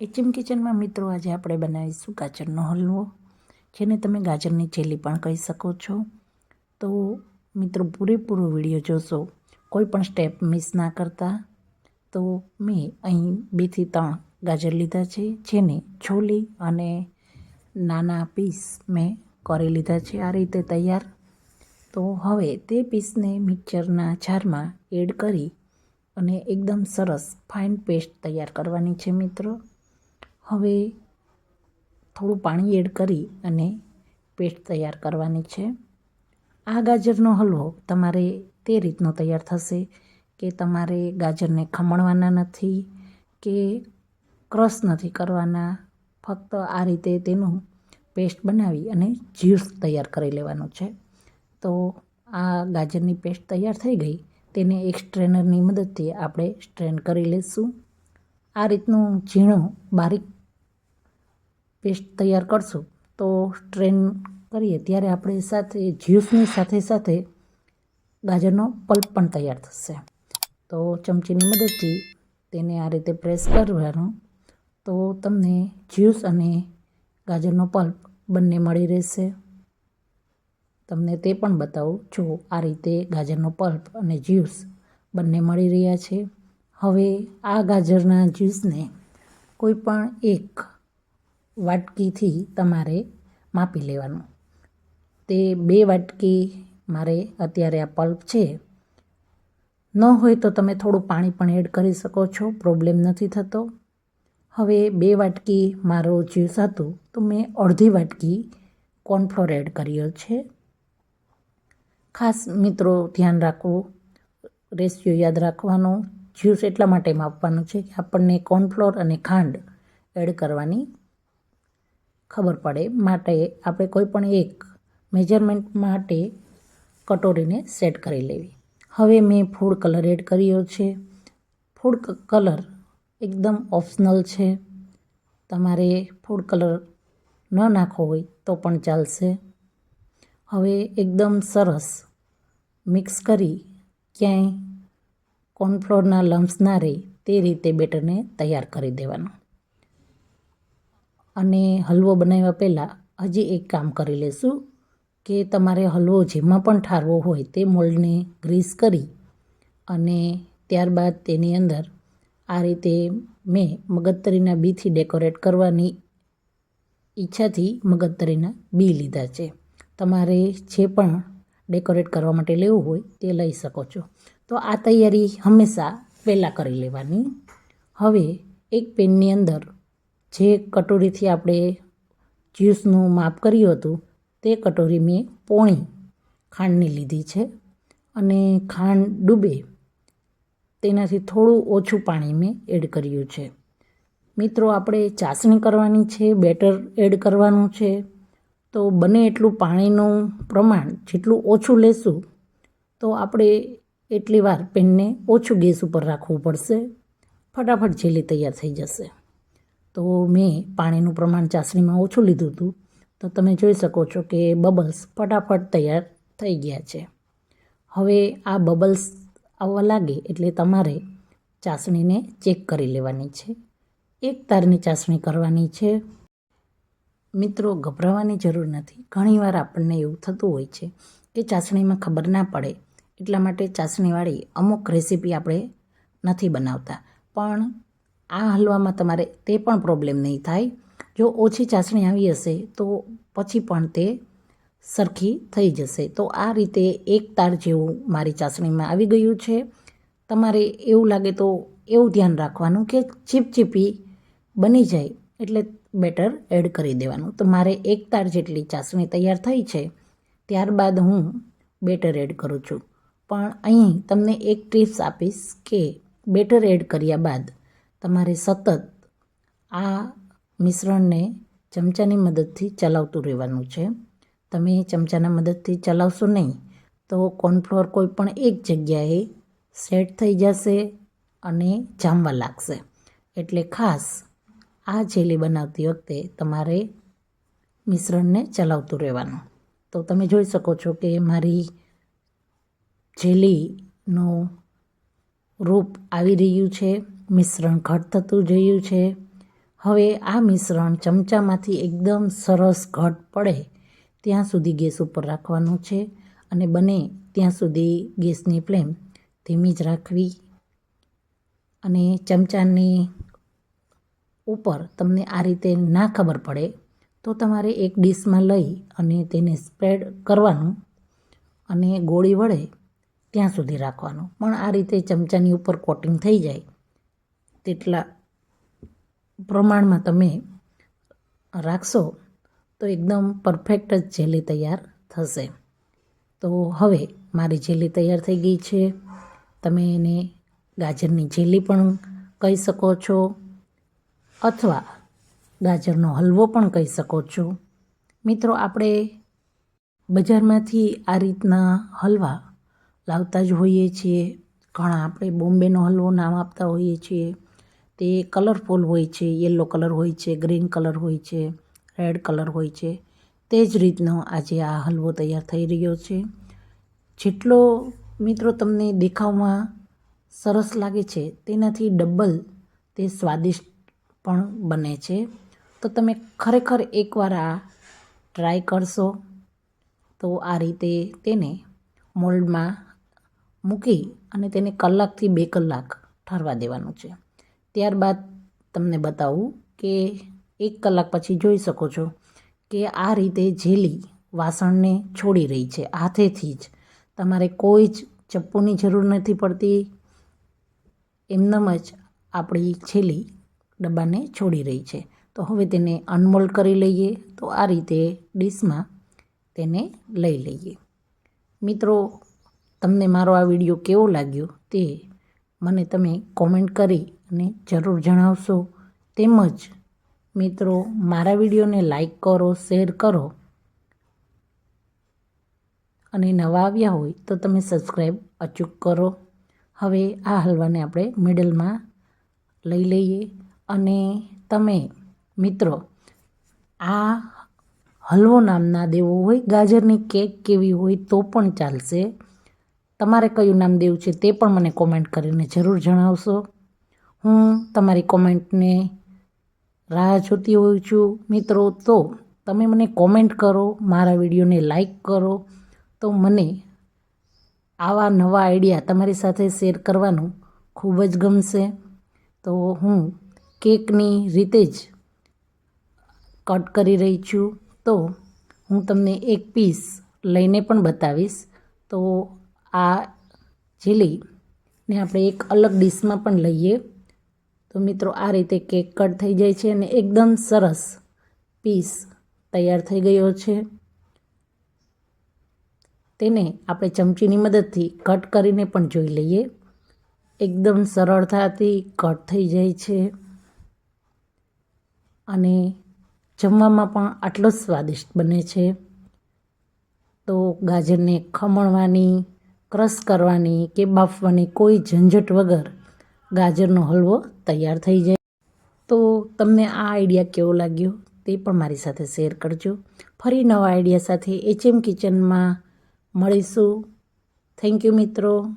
HM કિચનમાં મિત્રો આજે આપણે બનાવીશું ગાજરનો હલવો, જેને તમે ગાજરની જેલી પણ કહી શકો છો. તો મિત્રો પૂરેપૂરો વીડિયો જોશો, કોઈ પણ સ્ટેપ મિસ ના કરતા. તો મેં અહીં બેથી ત્રણ ગાજર લીધા છે, જેને છોલી અને નાના પીસ મેં કરી લીધા છે આ રીતે તૈયાર. તો હવે તે પીસને મિક્સરના જારમાં એડ કરી અને એકદમ સરસ ફાઇન પેસ્ટ તૈયાર કરવાની છે મિત્રો. હવે થોડું પાણી એડ કરી અને પેસ્ટ તૈયાર કરવાની છે. આ ગાજરનો હલવો તમારે તે રીતનો તૈયાર થશે કે તમારે ગાજરને ખમણવાના નથી કે ક્રશ નથી કરવાના. ફક્ત આ રીતે તેનું પેસ્ટ બનાવી અને જ્યુસ તૈયાર કરી લેવાનું છે. તો આ ગાજરની પેસ્ટ તૈયાર થઈ ગઈ. તેને એક સ્ટ્રેનરની મદદથી આપણે સ્ટ્રેન કરી લઈશું આ રીતનું ઝીણું બારીક પેસ્ટ તૈયાર કરશું. તો સ્ટ્રેન કરીએ. ત્યારે આપણે સાથે, જ્યુસની સાથે સાથે ગાજરનો પલ્પ પણ તૈયાર થશે. તો ચમચીની મદદથી તેને આ રીતે પ્રેસ કરવાનું. તો તમને જ્યુસ અને ગાજરનો પલ્પ બંને મળી રહેશે. તમને તે પણ બતાવું જો આ રીતે ગાજરનો પલ્પ અને જ્યુસ બંને મળી રહ્યા છે. હવે આ ગાજરના જ્યુસને કોઈ પણ એક વાટકીથી તમારે માપી લેવાનું. તે બે વાટકી મારે અત્યારે આ પલ્પ છે. ન હોય તો તમે થોડું પાણી પણ એડ કરી શકો છો, પ્રોબ્લેમ નથી થતો. હવે બે વાટકી મારો જ્યુસ હતું, તો મેં અડધી વાટકી કોર્નફ્લોર એડ કર્યો છે. ખાસ મિત્રો ધ્યાન રાખવું, રેશિયો યાદ રાખવાનો જ્યુસ એટલા માટે માપવાનું છે કે આપણને કોર્નફ્લોર અને ખાંડ એડ કરવાની ખબર પડે. માટે આપણે કોઈ પણ એક મેજરમેન્ટ માટે કટોરીને સેટ કરી લેવી. હવે મેં ફૂડ કલર એડ કર્યો છે. ફૂડ કલર એકદમ ઓપ્શનલ છે. તમારે ફૂડ કલર ન નાખવો હોય તો પણ ચાલશે. હવે એકદમ સરસ મિક્સ કરી ક્યાંય કોર્નફ્લોરના લમ્સ ના રહે તે રીતે બેટરને તૈયાર કરી દેવાનું. અને હલવો બનાવ્યા પહેલાં હજી એક કામ કરી લેશું કે તમારે હલવો જેમાં પણ ઠારવો હોય તે મોલ્ડને ગ્રીસ કરી અને ત્યારબાદ તેની અંદર આ રીતે મેં મગજતરીના બીથી ડેકોરેટ કરવાની ઈચ્છાથી મગજતરીના બી લીધા છે. તમારે જે પણ ડેકોરેટ કરવા માટે લેવું હોય તે લઈ શકો છો. તો આ તૈયારી હંમેશા પહેલાં કરી લેવાની. હવે એક પેનની અંદર જે કટોરીથી આપણે જ્યુસનું માપ કર્યું હતું, તે કટોરી મેં પોણી ખાંડની લીધી છે અને ખાંડ ડૂબે. તેનાથી થોડું ઓછું પાણી મેં એડ કર્યું છે. મિત્રો, આપણે ચાસણી કરવાની છે, બેટર એડ કરવાનું છે. તો બને એટલું પાણીનું પ્રમાણ જેટલું ઓછું લેશું, તો આપણે એટલી વાર પેનને ઓછું ગેસ ઉપર રાખવું પડશે. ફટાફટ જેલી તૈયાર થઈ જશે. તો મેં પાણીનું પ્રમાણ ચાસણીમાં ઓછું લીધું હતું. તો તમે જોઈ શકો છો કે બબલ્સ ફટાફટ તૈયાર થઈ ગયા છે. હવે આ બબલ્સ આવવા લાગે એટલે તમારે ચાસણીને ચેક કરી લેવાની છે. એક તારની ચાસણી કરવાની છે. મિત્રો, ગભરાવાની જરૂર નથી. ઘણીવાર આપણને એવું થતું હોય છે કે ચાસણીમાં ખબર ના પડે. એટલા માટે ચાસણીવાળી અમુક રેસીપી આપણે નથી બનાવતા. પણ આ હલવામાં તમારે તે પણ પ્રોબ્લેમ નહીં થાય. જો ઓછી ચાસણી આવી હશે, તો પછી પણ તે સરખી થઈ જશે. તો આ રીતે એક તાર જેવું મારી ચાસણીમાં આવી ગયું છે. તમારે એવું લાગે તો એવું ધ્યાન રાખવાનું કે ચીપચીપી બની જાય, એટલે બેટર એડ કરી દેવાનું. તો મારે એક તાર જેટલી ચાસણી તૈયાર થઈ છે, ત્યારબાદ હું બેટર એડ કરું છું. પણ અહીં તમને એક ટિપ્સ આપીશ કે બેટર એડ કર્યા બાદ તમારે સતત આ મિશ્રણને ચમચાની મદદથી ચલાવતું રહેવાનું છે. તમે ચમચાના મદદથી ચલાવશો નહીં તો કોર્નફ્લોર કોઈ પણ એક જગ્યાએ સેટ થઈ જશે અને જામવા લાગશે. એટલે ખાસ આ જેલી બનાવતી વખતે તમારે મિશ્રણને ચલાવતું રહેવાનું. તો તમે જોઈ શકો છો કે મારી જેલીનું રૂપ આવી રહ્યું છે. મિશ્રણ ઘટ થતું જયું છે. હવે આ મિશ્રણ ચમચામાંથી એકદમ સરસ ઘટ પડે ત્યાં સુધી ગેસ ઉપર રાખવાનું છે અને બને ત્યાં સુધી ગેસની ફ્લેમ ધીમી જ રાખવી અને ચમચાની ઉપર તમને આ રીતે ના ખબર પડે તો તમારે એક ડીશમાં લઈ અને તેને સ્પ્રેડ કરવાનું અને ગોળી વડે ત્યાં સુધી રાખવાનું. પણ આ રીતે ચમચાની ઉપર કોટિંગ થઈ જાય તેટલા પ્રમાણમાં તમે રાખશો તો એકદમ પરફેક્ટ જ જેલી તૈયાર થશે. તો હવે મારી જેલી તૈયાર થઈ ગઈ છે. તમે એને ગાજરની જેલી પણ કહી શકો છો અથવા ગાજરનો હલવો પણ કહી શકો છો. મિત્રો, આપણે બજારમાંથી આ રીતના હલવા લાવતા જ હોઈએ છીએ. ઘણા આપણે બોમ્બેનો હલવો નામ આપતા હોઈએ છીએ. તે કલરફુલ હોય છે, યલો કલર હોય છે, ગ્રીન કલર હોય છે, રેડ કલર હોય છે. તે જ રીતનો આજે આ હલવો તૈયાર થઈ રહ્યો છે. જેટલો મિત્રો તમને દેખાવમાં સરસ લાગે છે, તેનાથી ડબલ તે સ્વાદિષ્ટ પણ બને છે. તો તમે ખરેખર એકવાર આ ટ્રાય કરશો, તો આ રીતે તેને મોલ્ડમાં મૂકી અને તેને કલાકથી બે કલાક ઠરવા દેવાનું છે. ત્યારબાદ તમને બતાવું કે એક કલાક પછી જોઈ શકો છો કે આ રીતે જેલી વાસણને છોડી રહી છે, હાથેથી જ. તમારે કોઈ જ ચપ્પુની જરૂર નથી પડતી. એમનેમ જ આપણી છેલી ડબ્બાને છોડી રહી છે. તો હવે તેને અનમોલ્ડ કરી લઈએ. તો આ રીતે ડીશમાં તેને લઈ લઈએ. મિત્રો, તમને મારો આ વીડિયો કેવો લાગ્યો તે મને તમે કોમેન્ટ કરી અને જરૂર જણાવશો. તેમજ મિત્રો, મારા વિડીયોને લાઈક કરો શેર કરો. અને નવા આવ્યા હોય તો તમે સબસ્ક્રાઈબ અચૂક કરો. હવે આ હલવાને આપણે મિડલમાં લઈ લઈએ. અને તમે મિત્રો, આ હલવો નામના દેવો હોય, ગાજરની કેક કેવી હોય તો પણ ચાલશે. તમારે કયું નામ દેવું છે તે પણ મને કોમેન્ટ કરીને જરૂર જણાવશો. હું તમારી કોમેન્ટને રાહ જોતી હોઉં છું. મિત્રો, તો તમે મને કોમેન્ટ કરો, મારા વિડીયોને લાઈક કરો, તો મને આવા નવા આઈડિયા તમારી સાથે શેર કરવાનું ખૂબ જ ગમશે. તો હું કેકની રીતે જ કટ કરી રહી છું. તો હું તમને એક પીસ લઈને પણ બતાવીશ. તો આ જેલી ને આપણે એક અલગ ડીશમાં પણ લઈએ. તો મિત્રો, આ રીતે કેક કટ થઈ જાય છે અને એકદમ સરસ પીસ તૈયાર થઈ ગયો છે. તેને આપણે ચમચીની મદદથી કટ કરીને પણ જોઈ લઈએ. એકદમ સરળતાથી કટ થઈ જાય છે અને જમવામાં પણ આટલો જ સ્વાદિષ્ટ બને છે. તો ગાજરને ખમણવાની, ક્રશ કરવાની કે બાફવાની કોઈ ઝંઝટ વગર ગાજરનો હલવો તૈયાર થઈ જાય. તો તમને આ આઈડિયા કેવો લાગ્યો તે પણ મારી સાથે શેર કરજો. ફરી નવા આઈડિયા સાથે એચએમ કિચનમાં મળીશું. થેન્ક યુ મિત્રો.